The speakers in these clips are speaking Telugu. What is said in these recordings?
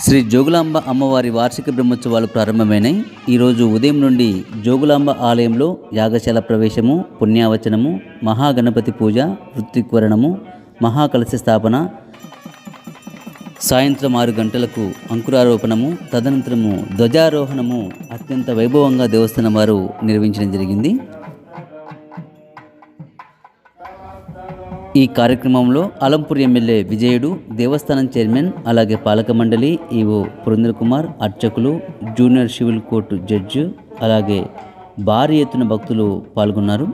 శ్రీ జోగులాంబ అమ్మవారి వార్షిక బ్రహ్మోత్సవాలు ప్రారంభమైనాయి ఈరోజు ఉదయం నుండి జోగులాంబ ఆలయంలో యాగశాల ప్రవేశము పుణ్యావచనము మహాగణపతి పూజ వృత్తిక్వరణము మహాకలశ స్థాపన సాయంత్రం ఆరు గంటలకు అంకురారోపణము తదనంతరము ధ్వజారోహణము అత్యంత వైభవంగా దేవస్థానం వారు నిర్వహించడం జరిగింది. ఈ కార్యక్రమంలో అలంపూర్ ఎమ్మెల్యే విజయుడు దేవస్థానం చైర్మన్ అలాగే పాలక మండలి ఈవో పురందర్ కుమార్ అర్చకులు జూనియర్ సివిల్ కోర్టు జడ్జి అలాగే భారీ ఎత్తున భక్తులు పాల్గొన్నారు.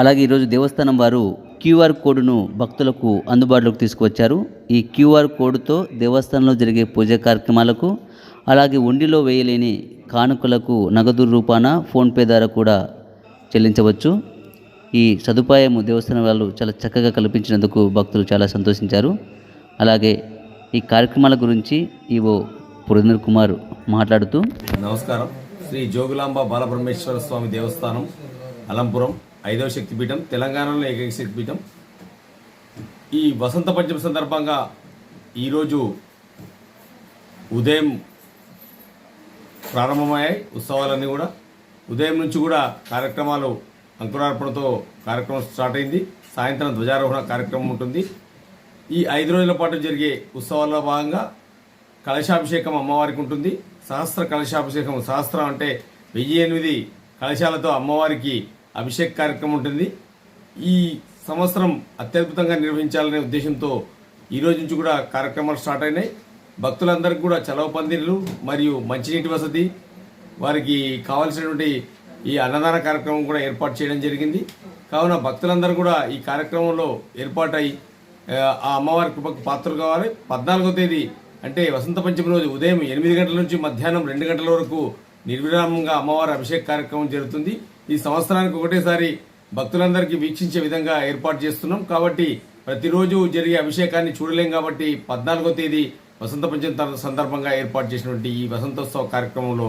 అలాగే ఈరోజు దేవస్థానం వారు క్యూఆర్ కోడ్ను భక్తులకు అందుబాటులోకి తీసుకువచ్చారు. ఈ క్యూఆర్ కోడ్తో దేవస్థానంలో జరిగే పూజా కార్యక్రమాలకు అలాగే ఒండిలో వేయలేని కానుకలకు నగదు రూపాన ఫోన్పే ద్వారా కూడా చెల్లించవచ్చు. ఈ సదుపాయము దేవస్థానం వాళ్ళు చాలా చక్కగా కల్పించినందుకు భక్తులు చాలా సంతోషించారు. అలాగే ఈ కార్యక్రమాల గురించి ఈవో పురందర్ కుమార్ మాట్లాడుతూ నమస్కారం. శ్రీ జోగులాంబ బాలబ్రహ్మేశ్వర స్వామి దేవస్థానం అలంపురం ఐదవ శక్తిపీఠం తెలంగాణలో ఏకైక శక్తిపీఠం. ఈ వసంత పంచమి సందర్భంగా ఈరోజు ఉదయం ప్రారంభమయ్యాయి. ఉత్సవాలన్నీ కూడా ఉదయం నుంచి కూడా కార్యక్రమాలు అంకురార్పణతో కార్యక్రమం స్టార్ట్ అయింది. సాయంత్రం ధ్వజారోహణ కార్యక్రమం ఉంటుంది. ఈ ఐదు రోజుల పాటు జరిగే ఉత్సవాల్లో భాగంగా కలశాభిషేకం అమ్మవారికి ఉంటుంది. సహస్ర కలశాభిషేకం సహస్రం అంటే వెయ్యి ఎనిమిది కలశాలతో అమ్మవారికి అభిషేక్ కార్యక్రమం ఉంటుంది. ఈ సంవత్సరం అత్యద్భుతంగా నిర్వహించాలనే ఉద్దేశంతో ఈ రోజు నుంచి కూడా కార్యక్రమాలు స్టార్ట్ అయినాయి. భక్తులందరికీ కూడా చలవ పందిర్లు మరియు మంచినీటి వసతి వారికి కావాల్సినటువంటి ఈ అన్నదాన కార్యక్రమం కూడా ఏర్పాటు చేయడం జరిగింది. కావున భక్తులందరూ కూడా ఈ కార్యక్రమంలో ఏర్పాటై ఆ, అమ్మవారి కృపకు పాత్రలు కావాలి. పద్నాలుగో తేదీ అంటే వసంత పంచమి రోజు ఉదయం ఎనిమిది గంటల నుంచి మధ్యాహ్నం రెండు గంటల వరకు నిర్విరామంగా అమ్మవారి అభిషేక కార్యక్రమం జరుగుతుంది. ఈ సంవత్సరానికి ఒకటేసారి భక్తులందరికీ వీక్షించే విధంగా ఏర్పాటు చేస్తున్నాం. కాబట్టి ప్రతిరోజు జరిగే అభిషేకాన్ని చూడలేం కాబట్టి పద్నాలుగో తేదీ వసంత పంచమి సందర్భంగా ఏర్పాటు చేసినటువంటి ఈ వసంతోత్సవ కార్యక్రమంలో